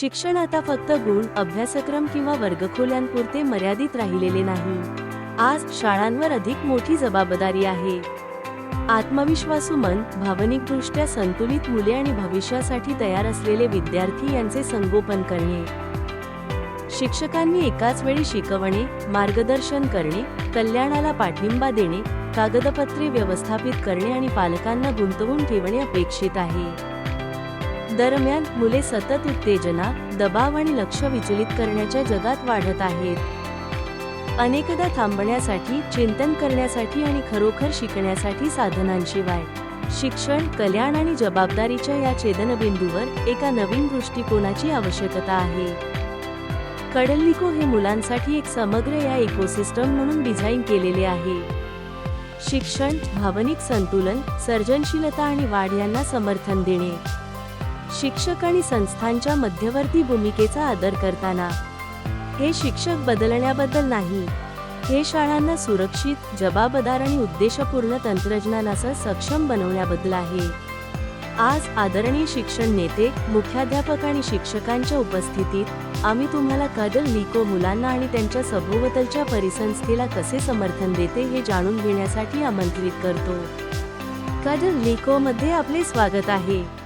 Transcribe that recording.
शिक्षण आता फक्त गुण अभ्यासक्रम किंवा वर्गखोल्यांपुरते मर्यादित राहिलेले नाही. आज शाळांवर अधिक मोठी जबाबदारी आहे. आत्मविश्वासू मन भावनिकदृष्ट्या संतुलित मुले आणि भविष्यासाठी तयार असलेले विद्यार्थी यांचे संगोपन करणे. शिक्षकांनी एकाच वेळी शिकवणे मार्गदर्शन करणे कल्याणाला पाठिंबा देणे कागदपत्रे व्यवस्थापित करणे आणि पालकांना गुंतवून ठेवणे अपेक्षित आहे. दरम्यान मुले सतत उत्तेजना दबाव आणि लक्ष विचलित करण्याच्या जगात वाढत आहेत. अनेकदा थांबण्यासाठी चिंतन करण्यासाठी आणि खरोखर शिकण्यासाठी साधनांशिवाय. शिक्षण कल्याण आणि जबाबदारीच्या या छेदनबिंदूवर एका नवीन दृष्टिकोनाची आवश्यकता आहे. कडल्लिको हे मुलांसाठी एक समग्र या इकोसिस्टम म्हणून डिझाईन केलेले आहे. शिक्षण भावनिक संतुलन सर्जनशीलता आणि वाढ यांना समर्थन देणे. शिक्षक आणि संस्थांच्या मध्यवर्ती भूमिकेचा आदर करताना. हे शिक्षक बदलण्याबद्दल नाही. हे शाळांना सुरक्षित जबाबदार आणि उद्देशपूर्ण तंत्रज्ञानासह सक्षम बनवण्याबद्दल आहे. आज आदरणीय शिक्षण नेते मुख्याध्यापक आणि शिक्षकांच्या उपस्थितीत आम्ही तुम्हाला कादल लिको मुलांना आणि त्यांच्या सभोवतालच्या परिसंस्थेला कसे समर्थन देते हे जाणून घेण्यासाठी आमंत्रित करतो. कादल लिको मध्ये आपले स्वागत आहे.